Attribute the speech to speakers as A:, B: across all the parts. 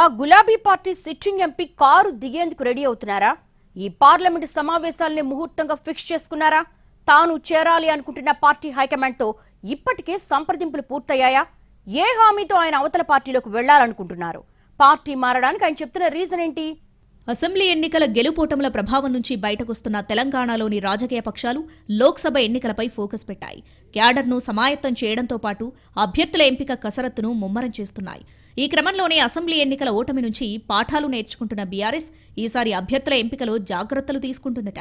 A: ఆ గులాబీ party sitting MP car దిగేందుకు రెడీ అవుతున్నారా? ఈ పార్లమెంటు సమావేశాల్ని ముహూర్తంగా ఫిక్స్ చేసుకున్నారా? తాను చేరాలి అనుకుంటున్న పార్టీ హైకమాండ్తో ఇప్పటికే సంప్రదింపులు పూర్తయ్యాయా? ఏ హామీతో ఆయన అవతల పార్టీలోకి వెళ్ళాలనుకుంటున్నారు? పార్టీ మారడానికి ఆయన చెప్తున్న రీజన్ ఏంటి?
B: అసెంబ్లీ ఎన్నికల గెలుపోటముల ప్రభావం నుంచి బయటకొస్తున్న తెలంగాణలోని రాజకీయ పక్షాలు లోక్సభ ఎన్నికలపై ఫోకస్ పెట్టాయి. క్యాడర్ను సమాయత్తం చేయడంతో పాటు అభ్యర్థుల ఎంపిక కసరత్తును ముమ్మరం చేస్తున్నాయి. ఈ క్రమంలోనే అసెంబ్లీ ఎన్నికల ఓటమి నుంచి పాఠాలు నేర్చుకుంటున్న బీఆర్ఎస్ ఈసారి అభ్యర్థుల ఎంపికలో జాగ్రత్తలు తీసుకుంటుందట.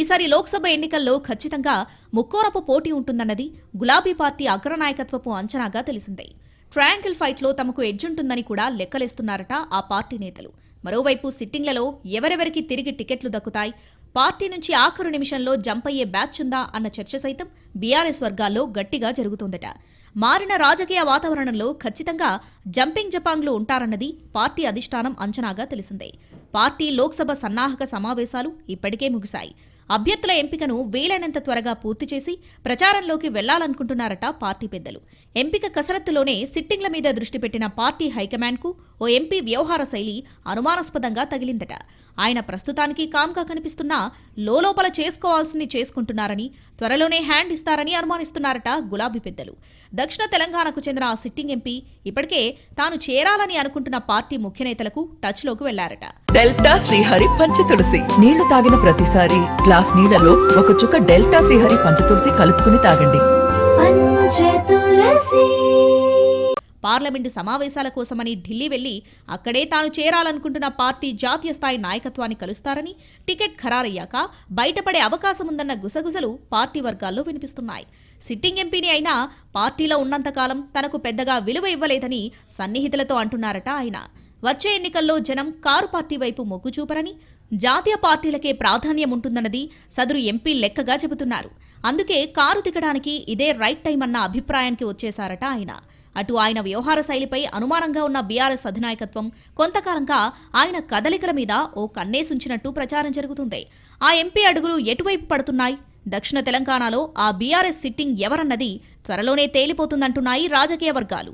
B: ఈసారి లోక్సభ ఎన్నికల్లో ఖచ్చితంగా ముక్కోరపు పోటీ ఉంటుందన్నది గులాబీ పార్టీ అగ్రనాయకత్వపు అంచనాగా తెలిసిందే. ట్రయాంగిల్ ఫైట్లో తమకు ఎడ్జ్ ఉంటుందని కూడా లెక్కలేస్తున్నారట ఆ పార్టీ నేతలు. మరోవైపు సిట్టింగ్లలో ఎవరెవరికి తిరిగి టికెట్లు దక్కుతాయి? పార్టీ నుంచి ఆఖరు నిమిషంలో జంప్ అయ్యే బ్యాచ్ ఉందా అన్న చర్చ సైతం బీఆర్ఎస్ వర్గాల్లో గట్టిగా జరుగుతోందట. మారిన రాజకీయ వాతావరణంలో ఖచ్చితంగా జంపింగ్ జపాంగ్లు ఉంటారన్నది పార్టీ అధిష్టానం అంచనాగా తెలిసిందే. పార్టీ లోక్సభ సన్నాహక సమావేశాలు ఇప్పటికే ముగిశాయి. అభ్యర్థుల ఎంపికను వీలైనంత త్వరగా పూర్తి చేసి ప్రచారంలోకి వెళ్ళాలనుకుంటున్నారట పార్టీ పెద్దలు. ఎంపిక కసరత్తులోనే సిట్టింగ్ల మీద దృష్టి పెట్టిన పార్టీ హైకమాండ్కు ఓ ఎంపీ వ్యవహార శైలి అనుమానాస్పదంగా తగిలిందట. ఆయన ప్రస్తుతానికి కామ్గా కనిపిస్తున్నా లోలోపల చేసుకోవాల్సింది చేసుకుంటున్నారని త్వరలోనే హ్యాండ్ ఇస్తారని అనుమానిస్తున్నారట గులాబీ పెద్దలు. దక్షిణ తెలంగాణకు చెందిన ఆ సిట్టింగ్ ఎంపీ ఇప్పటికే తాను చేరాలని అనుకుంటున్న పార్టీ ముఖ్య నేతలకు టచ్లోకి వెళ్ళారట.
C: డెల్టా శ్రీహరి పంచతులసి. నీళ్ళు తాగిన ప్రతిసారి గ్లాస్ నీళ్ళలో ఒక చుక్క డెల్టా శ్రీహరి పంచతులసి కలుపుకుని తాగండి.
D: పంచతులసి.
B: పార్లమెంటు సమావేశాల కోసమని ఢిల్లీ వెళ్ళి అక్కడే తాను చేరాలనుకుంటున్న పార్టీ జాతీయ స్థాయి నాయకత్వాన్ని కలుస్తారని టికెట్ ఖరారయ్యాక బయటపడే అవకాశముందన్న గుసగుసలు పార్టీ వర్గాల్లో వినిపిస్తున్నాయి. సిట్టింగ్ ఎంపీని అయినా పార్టీలో ఉన్నంతకాలం తనకు పెద్దగా విలువ ఇవ్వలేదని సన్నిహితులతో అంటున్నారట ఆయన. వచ్చే ఎన్నికల్లో జనం కారు పార్టీ వైపు మొగ్గు చూపరని జాతీయ పార్టీలకే ప్రాధాన్యం ఉంటుందన్నది సదరు ఎంపీ లెక్కగా చెబుతున్నారు. అందుకే కారు దిగడానికి ఇదే రైట్ టైం అన్న అభిప్రాయానికి వచ్చేశారట ఆయన. అటు ఆయన వ్యవహార శైలిపై అనుమానంగా ఉన్న బీఆర్ఎస్ అధినాయకత్వం కొంతకాలంగా ఆయన కదలికల మీద ఓ కన్నేసుంచినట్టు ప్రచారం జరుగుతుంది. ఆ ఎంపీ అడుగులు ఎటువైపు పడుతున్నాయి? దక్షిణ తెలంగాణలో ఆ బీఆర్ఎస్ సిట్టింగ్ ఎవరన్నది త్వరలోనే తేలిపోతుందంటున్నాయి రాజకీయ వర్గాలు.